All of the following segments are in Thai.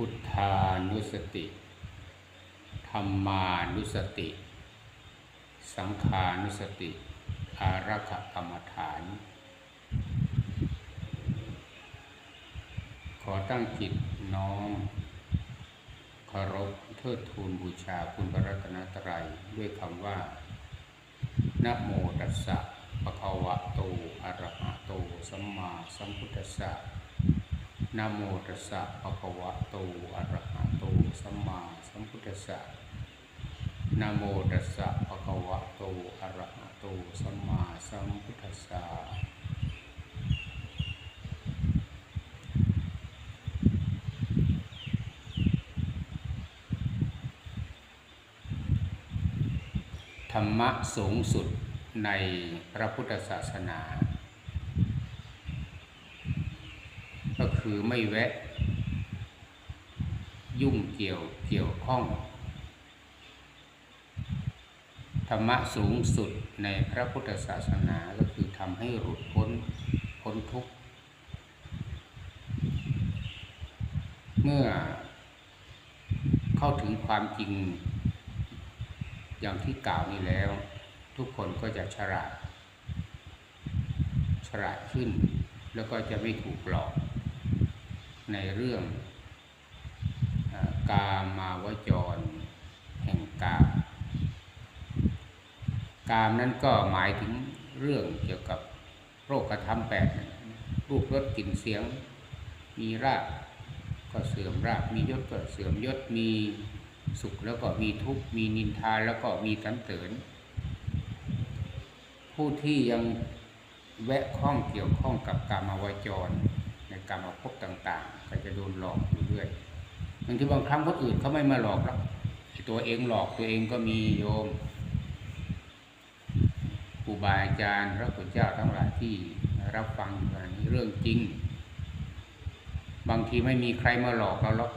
พุทธานุสติ ธรรมานุสติ สังขานุสติ อารักขกรรมฐาน ขอตั้งจิตน้อมเคารพเทิดทูนบูชาคุณพระรัตนตรัยด้วยคำว่านะโมตัสสะปะคะวะโตอะระหะโต สัมมาสัมพุทธัสสะ นะโมตัสสะภะคะวะโตอะระหะโตสัมมาสัมพุทธัสสะนะโมตัสสะภะคะวะโตอะระหะโตสัมมาสัมพุทธัสสะธรรมะสูงสุดในพระพุทธศาสนา ก็ คือไม่แวะ ยุ่งเกี่ยวเกี่ยวข้อง ธรรมะสูงสุดในพระพุทธศาสนาก็คือทำให้หลุดพ้นพ้นทุกข์ เมื่อเข้าถึงความจริง อย่างที่กล่าวนี้แล้ว ทุกคนก็จะฉลาด ฉลาดขึ้น แล้วก็จะไม่ถูกหลอก ในเรื่องกามาวจร แห่งกาม กามนั้นก็หมายถึงเรื่องเกี่ยวกับโรคกระทำแปดละรูปรสกลิ่นเสียง มีรากก็เสื่อมรากมียศก็เสื่อมยศมีสุขแล้วก็มีทุกข์มีนินทาแล้วก็มีสันเสริญ ผู้ที่ยังแวะข้องเกี่ยวข้องกับกามาวจร ในกามภพต่าง ก็จะโดนหลอกอยู่เรื่อยบางทีบางครั้งคนอื่นเขาไม่มาหลอกหรอกตัวเองหลอกตัวเองก็มีโยมครูบาอาจารย์พระพุทธเจ้าทั้งหลายที่รับฟังอยู่ขณะนี้เรื่องจริง บางทีไม่มีใครมาหลอกเราหรอก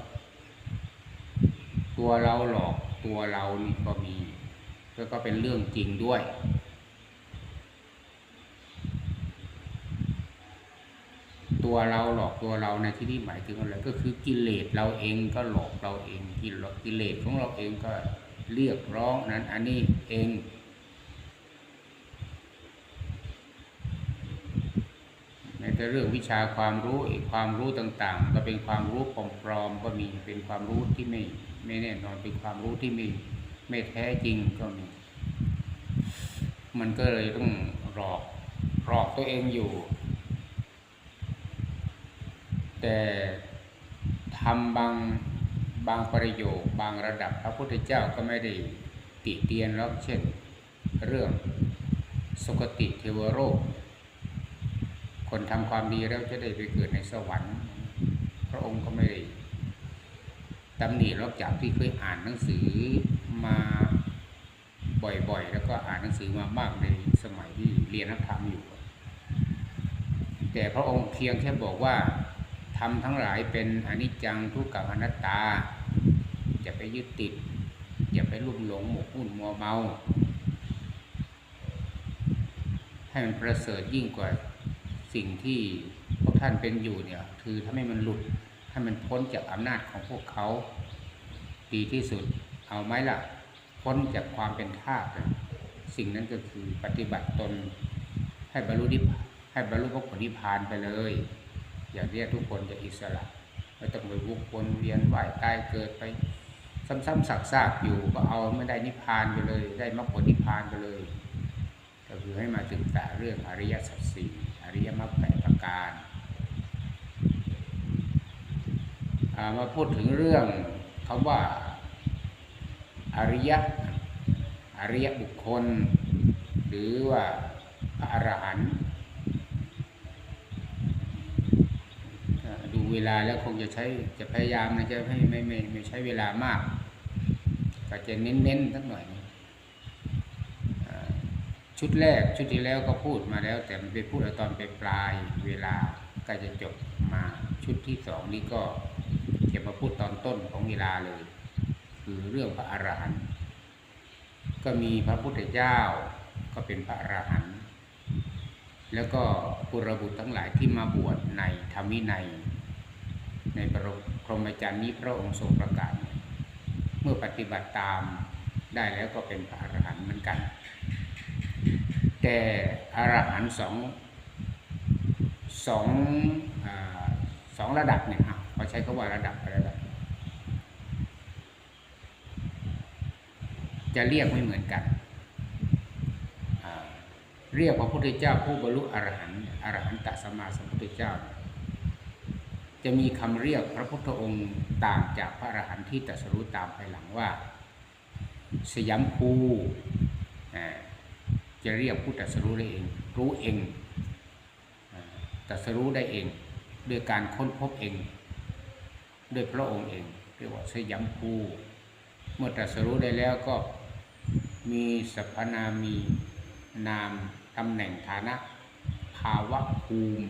ตัวเราหลอกตัวเรานี่ก็มีแล้วก็เป็นเรื่องจริงด้วย ตัวเราหลอกตัวเราในที่นี้หมายถึงอะไรก็คือกิเลสเราเองก็หลอกเราเองกิเลสกิเลสของเราเองก็เรียกร้องนั้นอันนี้เองในแต่เรื่องวิชาความรู้ความรู้ต่างๆ ก็เป็นความรู้ปลอมๆก็มีเป็นความรู้ที่ไม่ไม่แน่นอนเป็นความรู้ที่ไม่ไม่แท้จริงก็มี มันก็เลยต้องหลอกหลอกตัวเองอยู่ แต่ทำบางบางประโยคบางระดับพระพุทธเจ้าก็ไม่ได้ติเตียนแล้วเช่น เรื่องสุคติเทวโรกคนทำความดีแล้วจะได้ไปเกิดในสวรรค์ พระองค์ก็ไม่ได้ตำหนินอกจากที่เคยอ่านหนังสือมาบ่อยๆ แล้วก็อ่านหนังสือมามากในสมัยที่เรียนนักธรรมอยู่ แต่พระองค์เพียงแค่บอกว่า ทำทั้งหลายเป็นอนิจจังทุกขังอนัตตา อย่าไปยึดติด อย่าไปลุ่มหลงหมกมุ่นมัวเมา ให้มันประเสริฐยิ่งกว่าสิ่งที่พวกท่านเป็นอยู่เนี่ย คือถ้าให้มันหลุดให้มันพ้นจากอำนาจของพวกเขา ดีที่สุด เอาไหมล่ะ พ้นจากความเป็นทาสสิ่งนั้นก็คือปฏิบัติตนให้บรรลุนิพให้บรรลุพระผลนิพพานไปเลย อย่างนี้ทุกคนจะอิสระไม่ต้องไปวุกวนเวียนว่ายตายเกิดไป ซ้ำๆซากๆอยู่ก็เอาไม่ได้นิพพานไปเลย ได้มรรคผลนิพพานไปเลย ก็คือให้มาศึกษาเรื่องอริยสัจสี่อริยมรรคแปดประการามาพูดถึงเรื่องคำว่าอริยะอริยบุคคล หรือว่าพระอรหันต์อ่าดู เวลาแล้วคงจะใช้จะพยายามนะจะให้ไม่ไม่ไม่ใช้เวลามาก ก็จะเน้นๆสักหน่อยชุดแรกชุดที่แล้วก็พูดมาแล้ว แต่มันไปพูดตอนไปปลายเวลาใกล้จะจบมาชุดที่สองนี้ก็จะมาพูดตอนต้นของเวลาเลย คือเรื่องพระอรหันต์ก็มีพระพุทธเจ้าก็เป็นพระอรหันต์แล้วก็ปุรบุตรทั้งหลายที่มาบวชในธรรมวินัย ในพระพรหมจรรย์นี้พระองค์ทรงประกาศ เมื่อปฏิบัติตามได้แล้วก็เป็นพระอรหันต์เหมือนกัน แต่อรหันต์สองสองอสองระดับเนี่ยเขาใช้คำว่าระดับระดับ จะเรียกไม่เหมือนกัน เรียกพระพุทธเจ้าผู้บรรลุอรหันต์อรหันตสัมมาสัมพุทธเจ้า จะมีคำเรียกพระพุทธองค์ต่างจากพระอรหันต์ที่ตรัสรู้ตามภายหลังว่า สยามภูจะเรียกผู้ตรัสรู้ได้เอง รู้เองตรัสรู้ได้เองด้วยการค้นพบเองด้วยพระองค์เองเรียกว่าสยามภูเมื่อตรัสรู้ได้แล้วก็มีสรรพนามีนามตำแหน่งฐานะ ภาวะภูมิ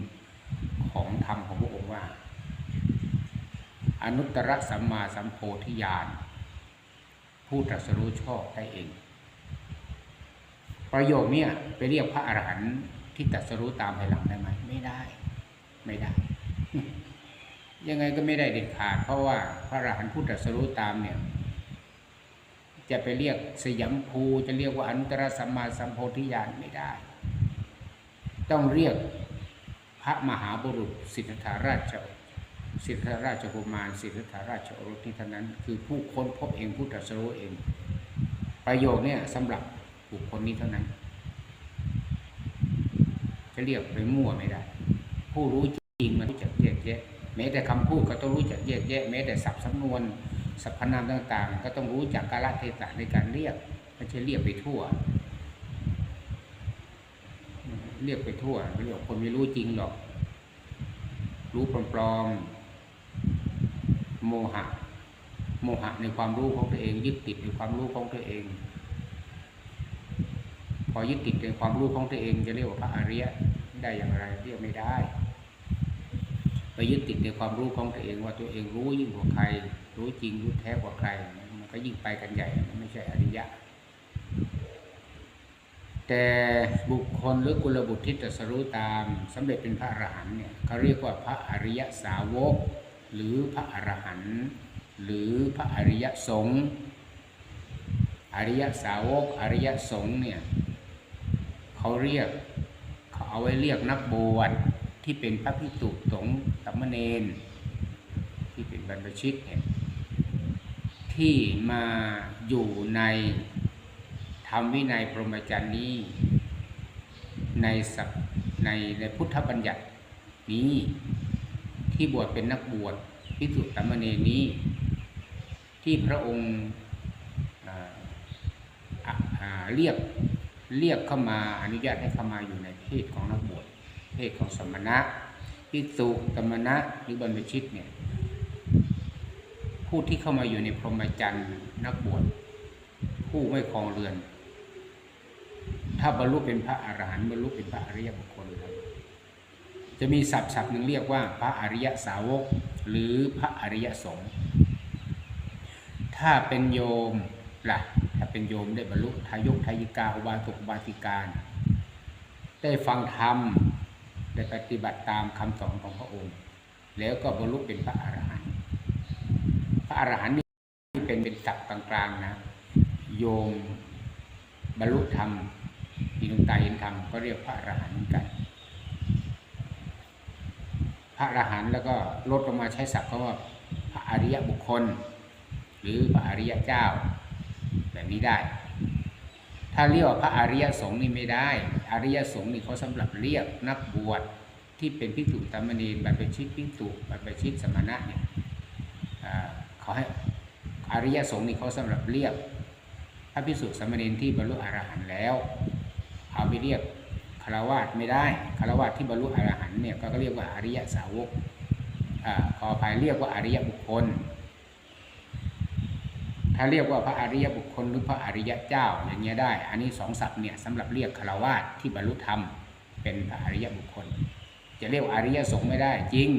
ของธรรมของพระองค์ว่า อนุตตรสัมมาสัมโพธิญาณผู้ตรัสรู้ชอบได้เอง ประโยคเนี้ไปเรียกพระอรหันต์ที่ตรัสรู้ตามภายหลังได้ไหมไม่ได้ ไม่ได้ ยังไงก็ไม่ได้เด็ดขาด เพราะว่าพระอรหันต์ผู้ตรัสรู้ตามเนี่ย จะไปเรียกสยามภูจะเรียกว่าอนุตตรสัมมาสัมโพธิญาณไม่ได้ ต้องเรียกพระมหาบุรุษสิทธัตถาราช สิทธาราชกุมารสิทธาราชโอรสที่เท่านั้น คือผู้ค้นพบเองผู้ตรัสรู้เอง ประโยคเนี่ยสำหรับบุคคลนี้เท่านั้น จะเรียกไปมั่วไม่ได้ ผู้รู้จริงมันรู้จักแยกแยะแม้แต่คำพูดก็ต้องรู้จักแยกแยะแม้แต่ศัพท์สำนวนสรรพนามต่างๆ ก็ต้องรู้จักกาลเทศะในการเรียกไม่ใช่เรียกไปทั่ว เรียกไปทั่วเรียกคนไม่รู้จริงหรอก รู้ปลอมๆ โมหะ โมหะในความรู้ของตัวเอง ยึดติดในความรู้ของตัวเอง พอยึดติดในความรู้ของตัวเอง จะเรียกว่าพระอริยะได้อย่างไรเรียกไม่ได้ ไปยึดติดในความรู้ของตัวเองว่าตัวเองรู้ยิ่งกว่าใคร รู้จริงรู้แท้กว่าใคร มันก็ยิ่งไปกันใหญ่มันไม่ใช่อริยะ แต่บุคคลหรือกุลบุตรที่ตรัสรู้ตามสำเร็จเป็นพระอรหันต์เนี่ยเขาเรียกว่าพระอริยสาวก หรือพระอรหันต์หรือพระอริยสงฆ์อริยสาวกอริยสงฆ์เนี่ยเขาเรียกเขาเอาไว้เรียกนักบวชที่เป็นพระพิสุสงฆ์สามเณรที่เป็นบรรพชิตเนี่ยที่มาอยู่ในธรรมวินัยพรหมจรรย์นี้ในสัพในในพุทธบัญญัตินี้ ที่บวชเป็นนักบวชพิสุทธิสามเณรนี้ ที่พระองค์เรียกเรียกเข้ามาอนุญาตให้เข้ามาอยู่ในเพศของนักบวชเพศของสมณะพิสุสมณะหรือบรรพชิตเนี่ยผู้ที่เข้ามาอยู่ในพรหมจรรย์นักบวชผู้ไม่ครองเรือน ถ้าบรรลุเป็นพระอรหันต์บรรลุเป็นพระอริยบุคคล จะมีศัพท์ศัพท์หนึ่งเรียกว่า พระอริยสาวก หรือพระอริยสงฆ์ถ้าเป็นโยมล่ะถ้าเป็นโยมได้บรรลุทายกทายิกาอุบาสกอุบาสิกาได้ฟังธรรมได้ปฏิบัติตามคำสอนของพระองค์ แล้วก็บรรลุเป็นพระอรหันต์พระอรหันต์นี่เป็นเป็นศัพท์กลางๆนะโยมบรรลุธรรมมีดวงตาเห็นธรรมก็เรียกพระอรหันต์กัน พระอรหันต์แล้วก็ลดลงมาใช้ศัพท์คำว่าพระอริยบุคคล หรือพระอริยเจ้า แบบนี้ได้ ถ้าเรียกว่าพระอริยสงฆ์นี่ไม่ได้ อริยสงฆ์นี่เขาสำหรับเรียกนักบวชที่เป็นพิสุตามณีบรรพชิตพิสุบรรพชิตสมณะเนี่ยเขาให้อริยสงฆ์นี่เขาสำหรับเรียกพระพิสุทธิสมณรที่บรรลุอรหันต์แล้วเอาไปเรียการวาสไม่ได้คารวาสที่บรรลุอรหันต์เนี่ยก็เรียกว่าอริยสาวกอาขออภัยเรียกว่าอริยบุคคล ถ้าเรียกว่าพระอริยบุคคลหรือพระอริยเจ้าอย่างเงี้ยได้ อันนี้สองศัพท์เนี่ยสำหรับเรียกคารวาสที่บรรลุธรรมเป็นพระอริยบุคคล จะเรียกว่าอริยสงฆ์ไม่ได้จริง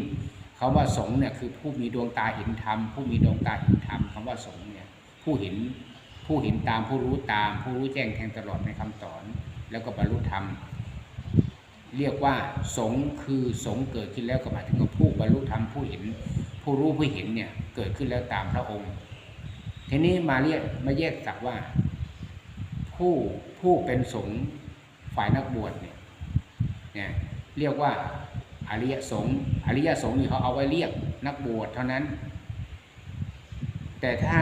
คำว่าสงฆ์เนี่ยคือผู้มีดวงตาเห็นธรรมผู้มีดวงตาเห็นธรรมคำว่าสงฆ์เนี่ยผู้เห็นผู้เห็นตามผู้รู้ตาม ผู้รู้แจ้งแทงตลอดในคำสอน แล้วก็บรรลุธรรม เรียกว่าสงคือสงเกิดขึ้นแล้วก็หมายถึงผู้บรรลุธรรมผู้เห็น ผู้รู้ผู้เห็นเนี่ยเกิดขึ้นแล้วตามพระองค์ ทีนี้มาเรียกมาแยกศักดิ์ว่า ผู้ผู้เป็นสงฝ่ายนักบวชเนี่ยเนี่ยเรียกว่าอริยสงฆ์อริยสงฆ์นี่เขาเอาไว้เรียกนักบวชเท่านั้น แต่ถ้า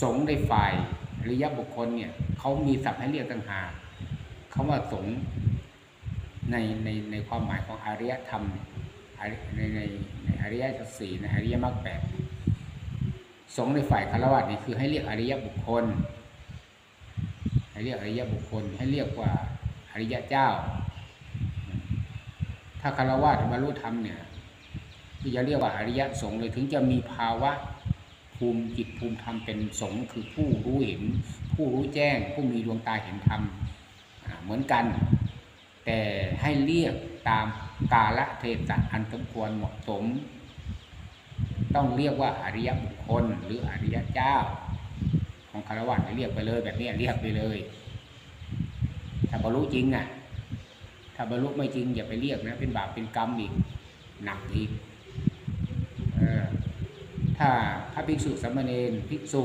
สงในฝ่ายอริยบุคคลเนี่ยเขามีศัพท์ให้เรียกต่างหากคำว่าสง ในในในความหมายของอริยธรรมในในในอริยสัจสี่ในอริยมรรคแปดสงในฝ่ายคารวะนี่คือให้เรียกอริยบุคคล ให้เรียกอริยบุคคล ให้เรียกว่าอริยเจ้า ถ้าคารวะบรรลุธรรมเนี่ยที่จะเรียกว่าอริยสงเลยถึงจะมีภาวะภูมิจิตภูมิธรรมเป็นสงคือผู้รู้เห็น ผู้รู้แจ้ง ผู้มีดวงตาเห็นธรรมเหมือนกัน แต่ให้เรียกตามกาลเทศะอันสมควรเหมาะสม ต้องเรียกว่าอริยบุคคลหรืออริยเจ้า ของคารวะเรียกไปเลยแบบนี้เรียกไปเลย ถ้าบรรลุจริงอะ ถ้าบรรลุไม่จริงอย่าไปเรียกนะ เป็นบาปเป็นกรรมอีกหนักอีกออถ้าพระภิกษุสามเณรภิกษุ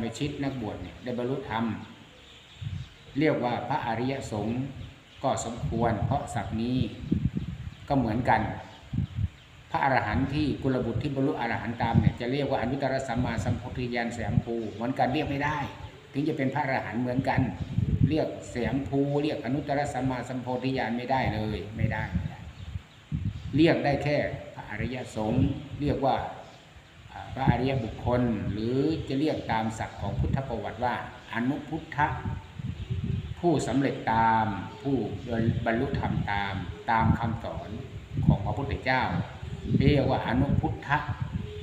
ไปชิดนักบวชเนี่ยได้บรรลุธรรม เรียกว่าพระอริยสงฆ์ ก็สมควร เพราะศัพท์นี้ก็เหมือนกัน พระอรหันต์ที่กุลบุตรที่บรรลุอรหันต์ตามเนี่ยจะเรียกว่าอนุตตรสัมมาสัมโพธิญาณแสมภูเหมือนกันเรียกไม่ได้ ถึงจะเป็นพระอรหันต์เหมือนกัน เรียกแสมภูเรียกอนุตตรสัมมาสัมโพธิญาณไม่ได้เลยไม่ได้ เรียกได้แค่พระอริยสงฆ์เรียกว่าพระอริยบุคคล หรือจะเรียกตามศัก์ของพุทธประวัติว่า อนุพุทธ ผู้สำเร็จตามผู้บรรลุธรรมตามตามคำสอนของพระพุทธเจ้า เรียกว่าอนุพุทธะ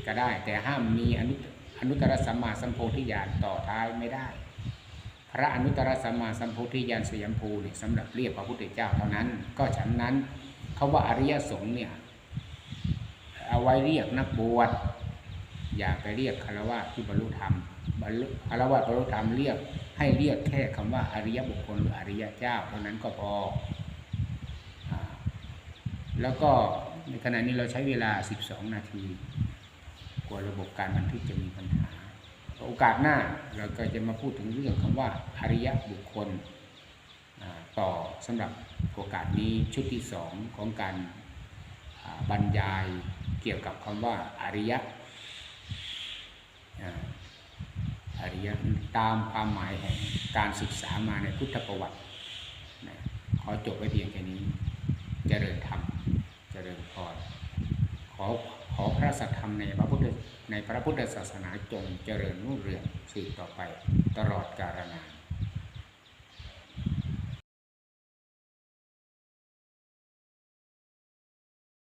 ก็ได้ แต่ห้ามมีอนุอนุตตรสัมมาสัมโพธิญาณต่อท้ายไม่ได้ พระอนุตตรสัมมาสัมโพธิญาณสยามภูเนี่ยสำหรับเรียกพระพุทธเจ้าเท่านั้น ก็ฉันนั้นคาว่าอริยสงฆ์เนี่ยเอาไว้เรียกนักบวชอย่าไปเรียกคารวะที่บรรลุธรรม บรรลุคารวะบรรลุธรรมเรียก ให้เรียกแค่คำว่าอริยบุคคลหรืออริยเจ้าเท่านั้นก็พออแล้วก็ในขณะนี้เราใช้เวลา 12 นาทีกว่าระบบการบันทึกจะมีปัญหา โอกาสหน้าเราก็จะมาพูดถึงเรื่องคำว่าอริยบุคคลต่อสำหรับโอกาสนี้ชุดที่สองของการบรรยายเกี่ยวกับคำว่าอริยะ ยตามความหมายแห่งการศึกษามาในพุทธประวัตินะขอจบไว้เพียงแค่นี้เจริญธรรมเจริญพรขอขอพระสัทธรรมในพระพุทธในพระพุทธศาสนาจงเจริญรุ่งเรืองสืบต่อไปตลอดกาลนาน